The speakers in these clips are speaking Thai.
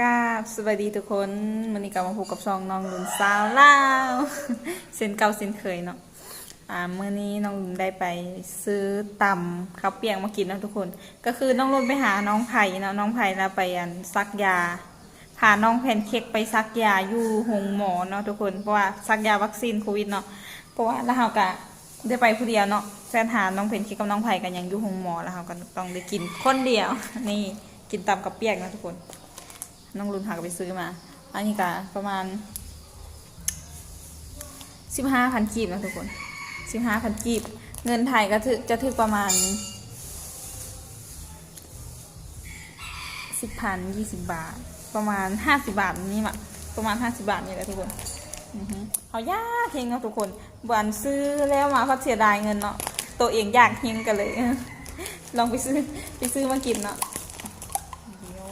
กาบสวัสดีทุกคนวันนี้กลับมาพบกับช่องน้องลุนสาวลาวเส้นเก่าเส้นเคยเนาะอ่าเมื่อนี้น้องลุนได้ไปซื้อตำข้าวเปียกมากินเนาะทุกคน ก็คือน้องลุนไปหาน้องไผ่เนาะน้องไผ่แล้วไปอันซักยาพาน้องแพนเค้กไปซักยาอยู่หงหมอเนาะทุกคนเพราะว่าซักยาวัคซีนโควิดเนาะเพราะว่าแล้วเราก็ได้ไปผู้เดียวเนาะแฟนหาน้องเพนเค้กกับน้องไผ่กันยังอยู่หงหมอแล้วเราก็ต้องได้กินคนเดียว นี่กินตำกับเปียกเนาะทุกคน น้องรุนหากไปซื้อมา อันนี้ก็ประมาณสิบห้าพันกีบนะทุกคนสิบห้าพันกีบ เงินไทยก็จะถึงประมาณสิบพันยี่สิบบาท ประมาณห้าสิบาทนี่มะประมาณห้าสิบาทนี่แหละทุกคนเขายากเฮงเนาะทุกคนบันซื้อแล้วมาเขาเสียดายเงินเนาะตัวเองอยากเฮงกันเลย ลองไปซื้อไปซื้อมากินเนาะเดี๋ยว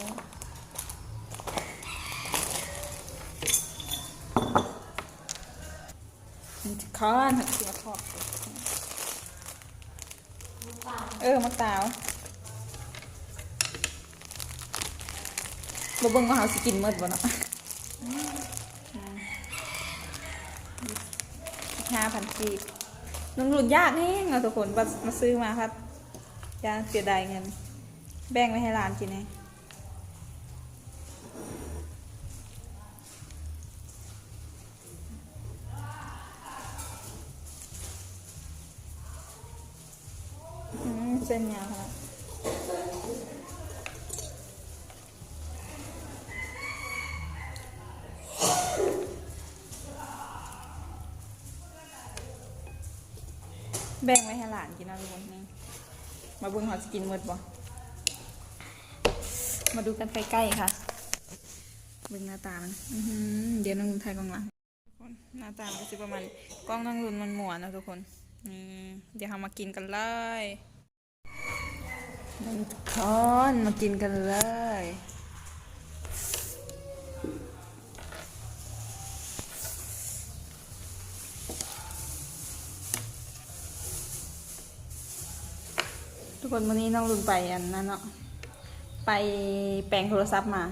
มันจะ ค้อนหักเสียทอดเออมะตาวบ่เบิ่งว่าเฮาสิกินหมดบ่เนาะห้าพันกีบน้องรุ่นยากแห้งเอาทุกคนมามาซื้อมาครับยาเสียดายเงิน แบ่งไว้ให้หลานกินเอง อืมเส้นยาวครับ แบ่งไว้ให้หลานกินนะทุกคนนี่มาเบิ่งเขาจะกินหมดบ่มาดูกันใกล้ๆค่ะเบิ่งหน้าตามันอื้อหือเดี๋ยวน้องลุนไทยกล้องหลังทุกคนหน้าตามันก็สิประมาณกล้องน้องลุนมันหมวนนะทุกคนนี่เดี๋ยวเรามากินกันเลยทุกคนมากินกันเลย คนวันนี้น้องลุนไปอันนั้นเนาะไปแปลงโทรศัพท์มา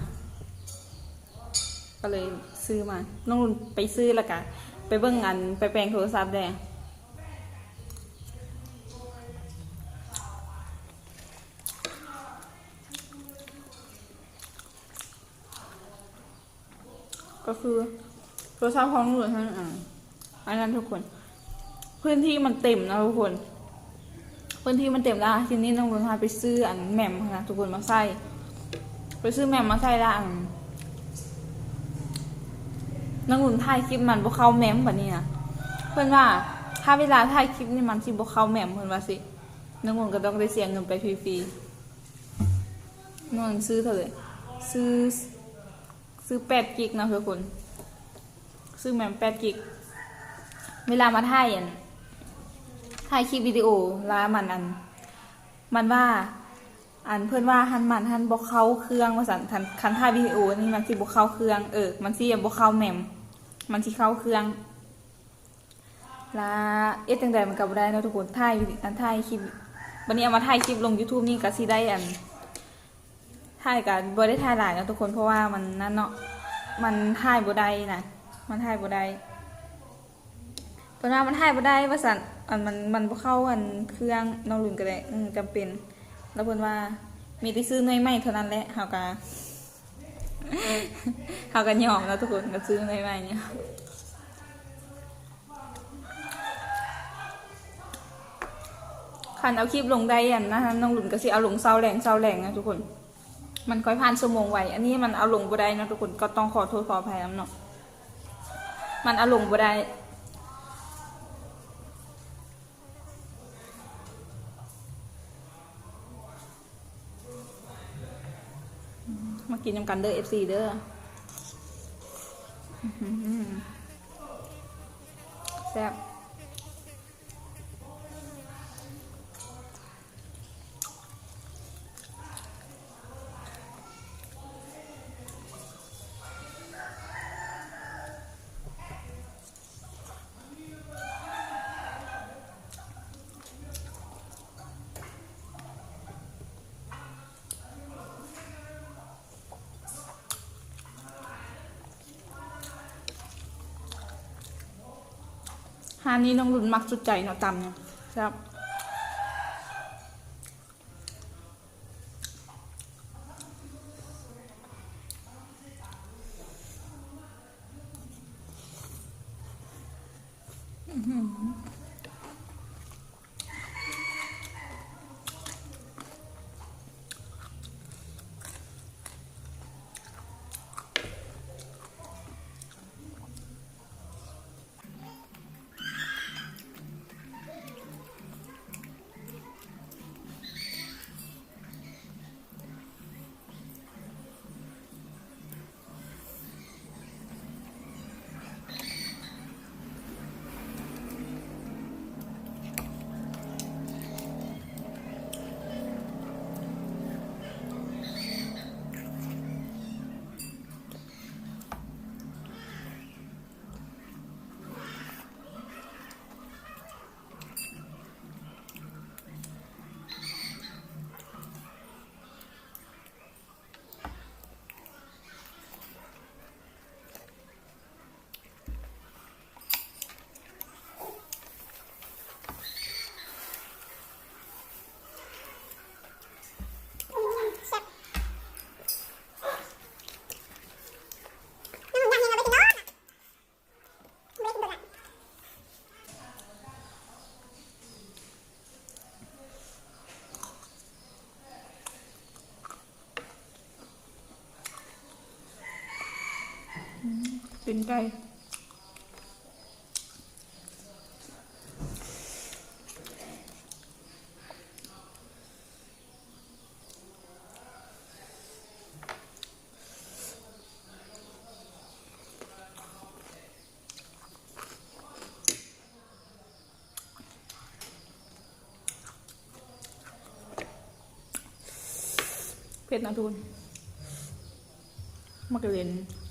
ก็เลยซื้อมา น้องลุนไปซื้อแล้วกันไปเบิ่งอันไปแปลงโทรศัพท์แดงก็คือโทรศัพท์ของหนูทั้งอันอันนั้นทุกคน พื้นที่มันเต็มนะทุกคน พื้นที่มันเต็มแล้วทีนี้น้องรุนพาไปซื้ออันแหม่มนะทุกคนมาใส่ไปซื้อแหม่มมาใส่ละอันน้องรุนถ่ายคลิปมันบ่เข้าแหม่มแบบนี้นะเพื่อนว่าถ้าเวลาถ่ายคลิปนี่มันที่บ่เข้าแหม่มเพื่อนว่าสิน้องรุนก็ต้องได้เสียเงินไปฟรีๆน้องซื้อเท่าไหร่ซื้อซื้อแปดกิกนะทุกคน ซื้อแหม่มแปดกิก เวลามาถ่ายอัน ถ่ายคลิปวิดีโอแล้วมันอัน มันว่า อันเพื่อนว่าหันมันหันบกเข้าเครื่องมาสันทันคันถ่ายวิดีโอนี่มันสิบกเข้าเครื่องเออมันสิบกเข้าแมมมันสิเข้าเครื่องแล้วเอ๊ะตั้งแต่มันกลับได้เนะทุกคนถ่ายวันถ่ายคลิปวันนี้เอามาถ่ายคลิปลง YouTube นี่ก็สิได้อันถ่ายกันบบได้ถ่ายหลายนะทุกคนเพราะว่ามันนั่นเนาะมันถ่ายบ่ได้นะมันถ่ายบ่ได้ เพราะว่ามันถ่ายบ่ได้ว่าสันอันมันมันบ่เข้าอันเครื่องน้องลุนก็ได้อืมจำเป็น แล้วเพิ่นว่ามีแต่ซื้อหน่วยใหม่เท่านั้นแหละเฮาก็เฮาก็ยอมแล้วทุกคนก็ซื้อหน่วยใหม่เนี่ยคันเอาคลิปลงได้อันนะน้องหลุนก็สิเอาลงเซาแรงเซาแรงนะทุกคน มันค่อยผ่านชั่วโมงไวอันนี้มันเอาลงบ่ได้นะทุกคนก็ต้องขอโทษขออภัยน้ำเนาะมันเอาลงบ่ได้ กินยำกันเด้อ FC เด้อฟซีเด้อแซ่บ ฮานนี้น้องรุ่นมักสุดใจเนาะตำเนี่ยครับ เป็นไก่เผ็ดนะทุนมักเล่นเป็น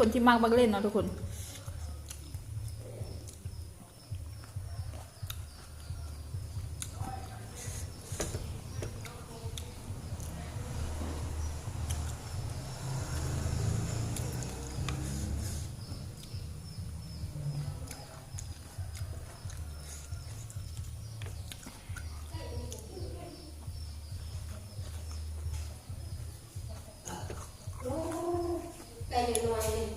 คนที่มากบักเล่นเนาะทุกคน Itu 对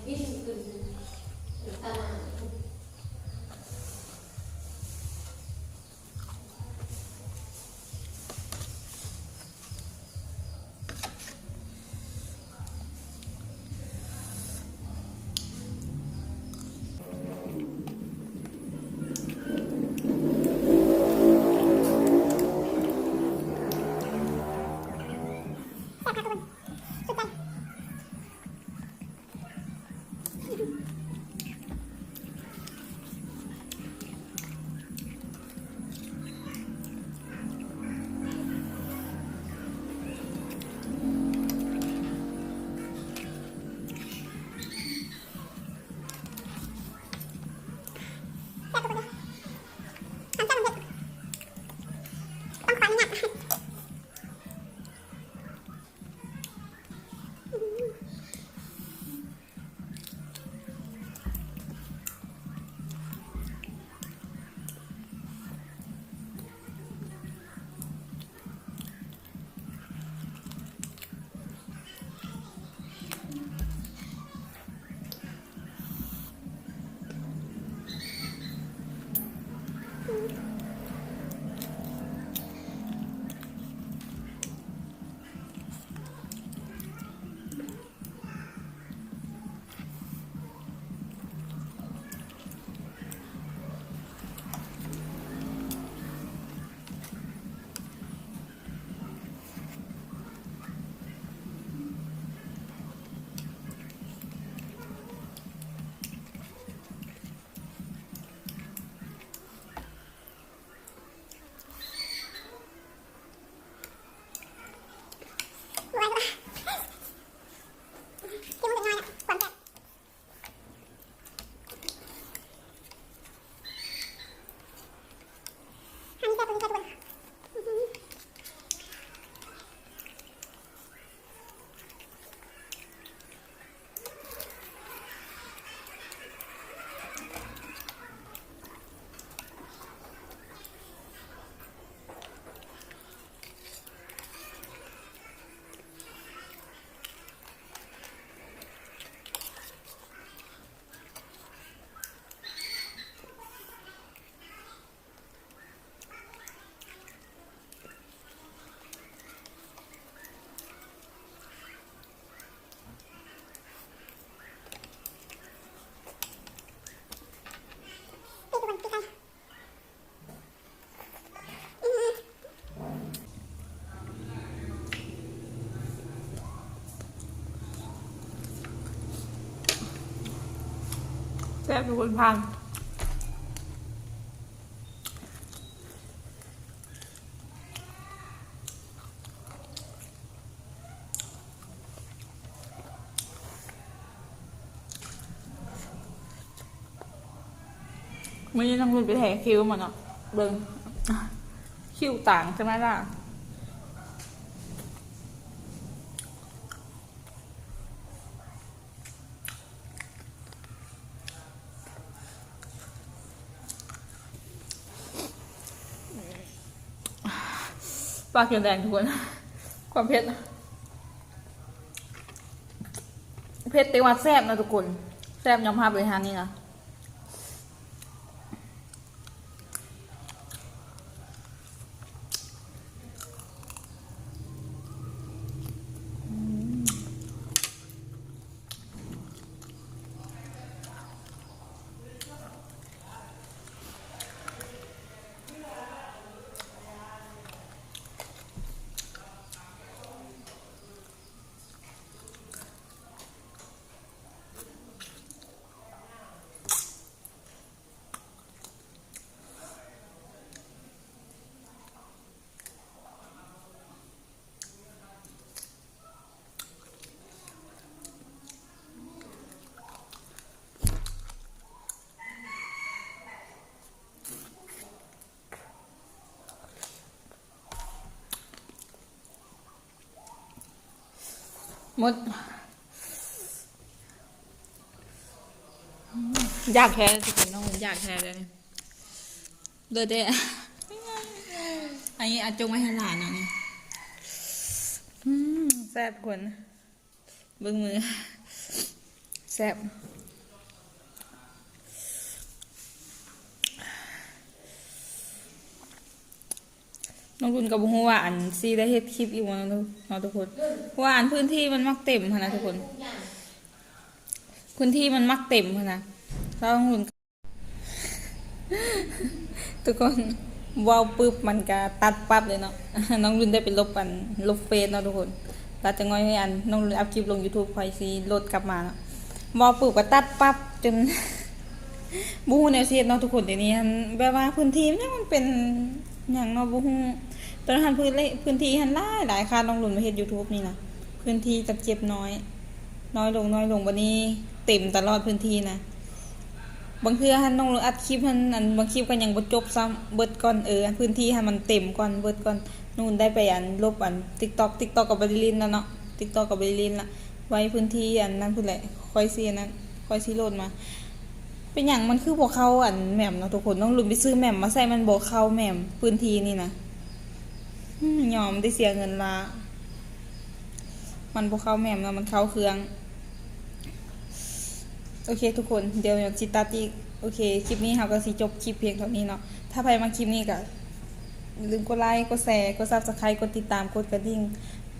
ซ่บทุกคนพังไม่ได้ต้องคุณไปแถคิวมันเนาะเบิ่งคิ้วต่างใช่ไหมล่ะ ปลาเขียวแดงทุกคน ความเผ็ด เผ็ดเต่ว่าแซ่บนะทุกคน แซ่บยอมรับเลยฮานี่นะ มด อยากแค่ทุกคนต้องอยากแค่เลยเดือดเด้อันนี้อาจงไว้ให้หลานเอานี่อืมแซ่บคนเบิ้งมือแซ่บ น้องคุณกับบุ้งว่าอันซีได้เฮ็ดคลิปอีกวันนึงเนาะทุกคนเพราะว่าอันพื้นที่มันมักเต็มค่ะนะทุกคน พื้นที่มันมักเต็มค่ะนะแล้วน้องคุณทุกคนว้าวปุ๊บมันก็ตัดปั๊บเลยเนาะน้องรุนได้ไปลบกันลบเฟซเนาะทุกคนตัดจะง่อยให้อันน้องรุนอัพคลิปลง YouTube คอยซีโหลดกลับมาเนาะว้าวปุ๊บก็ตัดปั๊บจนบูฮูแนวเสียดเนาะทุกคนเดี๋ยวนี้แบบว่าพื้นที่มันยังมันเป็นอย่างเนาะบูฮู ตอนหันพื้นเลพื้นที่หันหลายหลายค่ะน้องรุนมาเฮ็ด YouTube นี่นะพื้นที่จะเจ็บน้อย น้อยลงน้อยลงวันนี้เต็มตลอดพื้นที่นะบางเทื่อหันน้องอัดคลิปหันอันบางคลิปก็ยังบ่จบซ้ำเบิดก่อนเออพื้นที่ให้มันเต็มก่อนเบิดก่อนนู่นได้ไปอันลบอัน TikTok TikTok กับบริลินแล้วเนาะ TikTok กับบริลินละไว้พื้นที่อันนั้นพุ่นแหละค่อยสิอันนั้นค่อยสิโหลดมา เป็นหยังมันคือบ่เข้าอันแหม่มเนาะทุกคนต้องลืมไปซื้อแหม่มมาใส่มันบ่เข้าแหม่มพื้นที่นี่นะ ยอมได้เสียเงินละมันบ่เขาแหม่มแล้วมันเข้าเครื่อง โอเคทุกคนเดี๋ยวจิตาติโอเคคลิปนี้เราก็สิจบคลิปเพียงเท่านี้เนาะถ้าใครมาคลิปนี้ก็ลืมกดไลค์กดแชร์กดซับสไครต์กดติดตามกดกระดิ่ง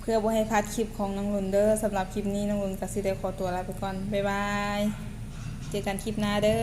เพื่อบ่ให้พลาดคลิปของน้องลุนเด้อสำหรับคลิปนี้น้องลุนก็สิได้ขอตัวลาไปก่อนบ๊ายบายเจอกันคลิปหน้าเด้อ